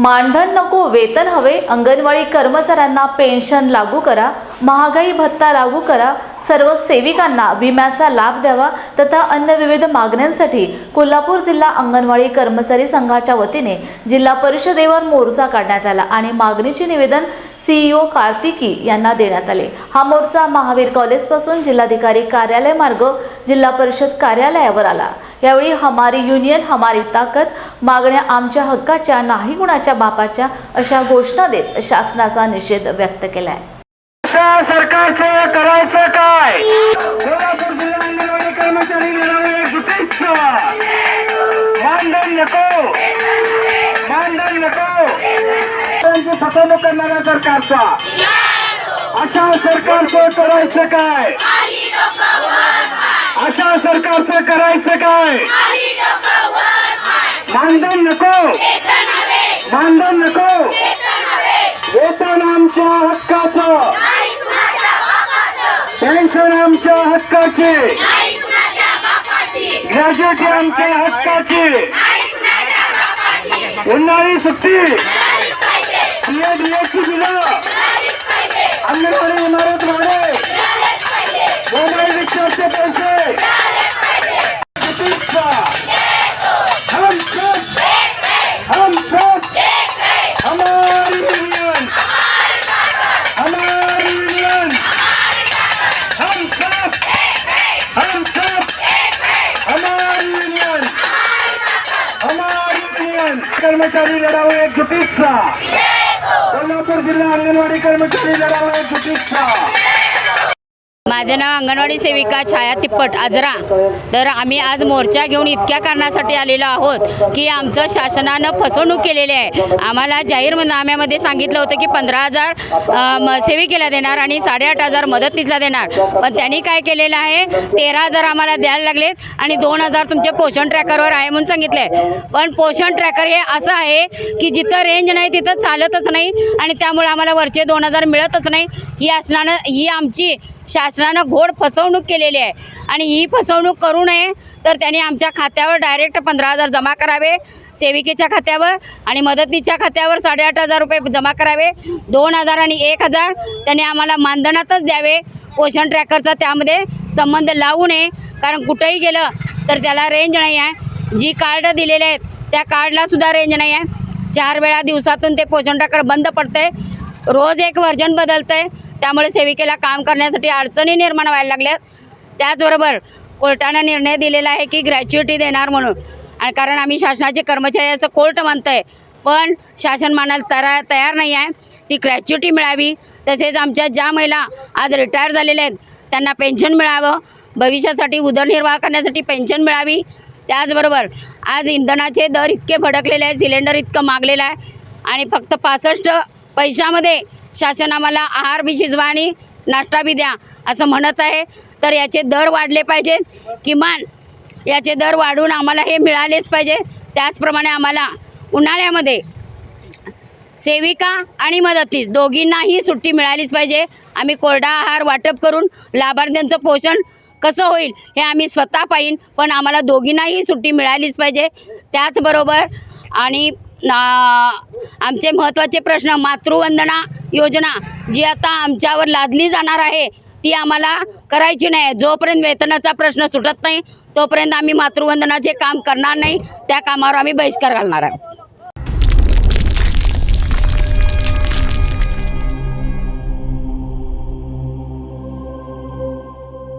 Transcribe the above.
मानधन नको वेतन हवे अंगणवाडी कर्मचाऱ्यांना पेन्शन लागू करा महागाई भत्ता लागू करा सर्व सेविकांना विम्याचा लाभ द्यावा तथा अन्य विविध मागण्यांसाठी कोल्हापूर जिल्हा अंगणवाडी कर्मचारी संघाच्या वतीने जिल्हा परिषदेवर मोर्चा काढण्यात आला आणि मागणीचे निवेदन सीईओ कार्तिकी यांना देण्यात आले. हा मोर्चा महावीर कॉलेजपासून जिल्हाधिकारी कार्यालय मार्ग जिल्हा परिषद कार्यालयावर आला. यावेळी हमारी युनियन हमारी ताकद मागण्या आमच्या हक्काच्या नाही गुणाच्या बापाच्या अशा घोषणा देत शासनाचा निषेध व्यक्त केला आहे सरकारचं करायचं काय? कोल्हापूर जिल्हा अंगणवाडी कर्मचारी लढावे जुटीचं मानधन नको. मानधन नको. त्यांची फसवणूक करणाऱ्या सरकारचा. अशा सरकारचं करायचं काय? अशा सरकारचं करायचं काय? मानधन नको. मानधन नको. वेतन आमच्या हक्काचं. पेन्शन आमच्या हक्काची. ग्रॅज्युएटी आमच्या हक्काची. उन्हाळी सुट्टी. पीएडीएची बिलं अंगणवाडी इमारत भाडे मोबाईल रिक्षाचे पैसे. हमारी कर्मचारी लढाऊ एक जुटीचा कोल्हापूर जिल्हा अंगणवाडी कर्मचारी लढाऊ एक जुटीचा माझं नाव अंगणवाडी सेविका छाया तिप्पट आजरा. तर आम्ही आज मोर्चा घेऊन इतक्या कारणासाठी आलेलो आहोत की आमचं शासनानं फसवणूक केलेली आहे. आम्हाला जाहीरनाम्यामध्ये सांगितलं होतं की पंधरा हजार सेविकेला देणार आणि साडेआठ हजार मदतनीसला देणार. पण त्यांनी काय केलेलं आहे? तेरा हजार आम्हाला द्यायला लागलेत आणि दोन हजार तुमचे पोषण ट्रॅकरवर आहे म्हणून सांगितलं आहे पण पोषण ट्रॅकर हे असं आहे की जिथं रेंज नाही तिथं चालतच नाही आणि त्यामुळे आम्हाला वरचे दोन हजार मिळतच नाही. ही असण्यानं ही आमची शासनानं घोड फसवणूक केलेली आहे. आणि ही फसवणूक करू नये तर त्यांनी आमच्या खात्यावर डायरेक्ट पंधरा हजार जमा करावे सेविकेच्या खात्यावर आणि मदतनीच्या खात्यावर साडेआठ हजार रुपये जमा करावे. दोन हजार आणि एक हजार त्यांनी आम्हाला मानधनातच द्यावे. पोषण ट्रॅकरचा त्यामध्ये संबंध लावू नये कारण कुठंही गेलं तर त्याला रेंज नाही आहे. जी कार्ड दिलेले आहेत त्या कार्डलासुद्धा रेंज नाही आहे. चार वेळा दिवसातून ते पोषण ट्रॅकर बंद पडतंय. रोज एक वर्जन आहे त्यामुळे सेविकेला काम करण्यासाठी अडचणी निर्माण व्हायला लागल्यात. त्याचबरोबर कोर्टानं निर्णय दिलेला आहे की ग्रॅच्युटी देणार म्हणून. आणि कारण आम्ही शासनाचे कर्मचारी असं कोर्ट म्हणतंय. पण शासन मानायला तरा तयार नाही आहे. ती ग्रॅच्युटी मिळावी. तसेच आमच्या ज्या महिला आज रिटायर झालेल्या आहेत त्यांना पेन्शन मिळावं. भविष्यासाठी उदरनिर्वाह करण्यासाठी पेन्शन मिळावी. त्याचबरोबर आज इंधनाचे दर इतके भडकलेले आहे सिलेंडर इतकं मागलेलं आहे. आणि फक्त पासष्ट पैशामध्ये शासन आम्हाला आहार बी शिजवा आणि नाश्ता बी द्या असं म्हणत आहे. तर याचे दर वाढले पाहिजेत किमान याचे दर वाढून आम्हाला हे मिळालेच पाहिजे. त्याचप्रमाणे आम्हाला उन्हाळ्यामध्ये सेविका आणि मदतीस दोघींनाही सुट्टी मिळालीच पाहिजे. आम्ही कोरडा आहार वाटप करून लाभार्थ्यांचं पोषण कसं होईल हे आम्ही स्वतः पाहीन पण आम्हाला दोघींनाही सुट्टी मिळालीच पाहिजे. त्याचबरोबर आणि ना आमचे महत्त्वाचे प्रश्न मातृवंदना योजना जी आता आमच्यावर लादली जाणार आहे ती आम्हाला करायची नाही. जोपर्यंत वेतनाचा प्रश्न सुटत नाही तोपर्यंत आम्ही मातृवंदनाचे काम करणार नाही त्या कामावर आम्ही बहिष्कार घालणार आहोत